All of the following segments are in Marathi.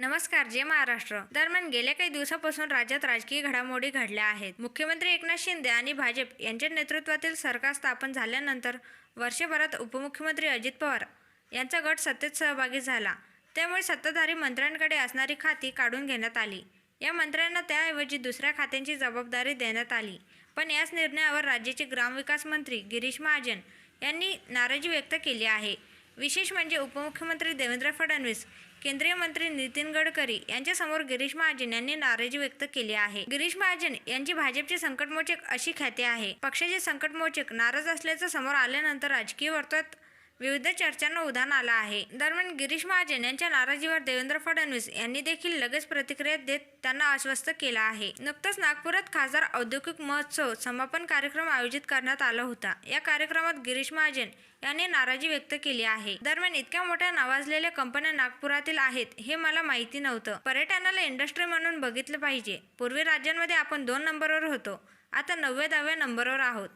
नमस्कार जय महाराष्ट्र. दरम्यान गेल्या काही दिवसापासून राज्यात राजकीय घडामोडी घडल्या आहेत. मुख्यमंत्री एकनाथ शिंदे आणि भाजप यांच्या नेतृत्वातील सरकार स्थापन झाल्यानंतर वर्षभरात उपमुख्यमंत्री अजित पवार यांचा गट सत्तेत सहभागी झाला. त्यामुळे सत्ताधारी मंत्र्यांकडे असणारी खाती काढून घेण्यात आली. या मंत्र्यांना त्याऐवजी दुसऱ्या खात्यांची जबाबदारी देण्यात आली. पण याच निर्णयावर राज्याचे ग्रामविकास मंत्री गिरीश महाजन यांनी नाराजी व्यक्त केली आहे. विशेष म्हणजे उपमुख्यमंत्री देवेंद्र फडणवीस केंद्रीय मंत्री नितीन गडकरी यांच्यासमोर गिरीश महाजन यांनी नाराजी व्यक्त केली आहे. गिरीश महाजन यांची भाजपचे संकटमोचक अशी ख्याती आहे. पक्षाचे संकटमोचक नाराज असल्याचं समोर आल्यानंतर राजकीय वर्तुळात विविध चर्चांना उधाण आलं आहे. दरम्यान गिरीश महाजन यांच्या नाराजीवर देवेंद्र फडणवीस यांनी देखील लगेच प्रतिक्रिया देत त्यांना आश्वस्त केलं आहे. नुकतंच नागपुरात खासदार औद्योगिक महोत्सव समापन कार्यक्रम आयोजित करण्यात आला होता. या कार्यक्रमात गिरीश महाजन यांनी नाराजी व्यक्त केली आहे. दरम्यान इतक्या मोठ्या नावाजलेल्या कंपन्या नागपुरातील आहेत हे मला माहिती नव्हतं. पर्यटनाला इंडस्ट्री म्हणून बघितलं पाहिजे. पूर्वी राज्यांमध्ये आपण दोन नंबरवर होतो. आता नव्व्या दहाव्या नंबरवर आहोत.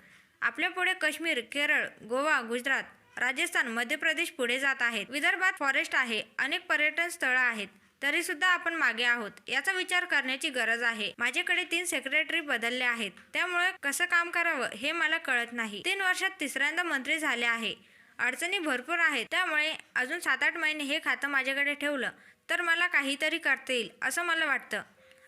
आपल्यापुढे काश्मीर केरळ गोवा गुजरात राजस्थान मध्य प्रदेश पुढे जात आहेत. विदर्भात फॉरेस्ट आहे. अनेक पर्यटन स्थळं आहेत. तरी सुद्धा आपण मागे आहोत याचा विचार करण्याची गरज आहे. माझ्याकडे तीन सेक्रेटरी बदलले आहेत. त्यामुळे कसं काम करावं हे मला कळत नाही. तीन वर्षात तिसऱ्यांदा मंत्री झाले आहे. अडचणी भरपूर आहेत. त्यामुळे अजून सात आठ महिने हे खातं माझ्याकडे ठेवलं तर मला काहीतरी करता येईल असं मला वाटतं.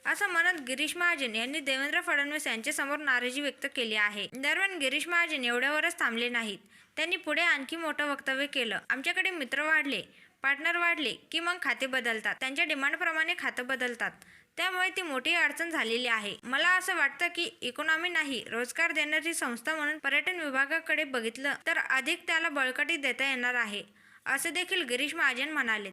असं म्हणत गिरीश महाजन यांनी देवेंद्र फडणवीस यांच्यासमोर नाराजी व्यक्त केली आहे. दरम्यान गिरीश महाजन एवढ्यावरच थांबले नाहीत. त्यांनी पुढे आणखी मोठं वक्तव्य केलं. आमच्याकडे मित्र वाढले पार्टनर वाढले की मग खाते बदलतात. त्यांच्या डिमांडप्रमाणे खातं बदलतात. त्यामुळे ती मोठी अडचण झालेली आहे. मला असं वाटतं की इकॉनॉमी नाही रोजगार देणारी संस्था म्हणून पर्यटन विभागाकडे बघितलं तर अधिक त्याला बळकटी देता येणार आहे असं देखील गिरीश महाजन म्हणाले.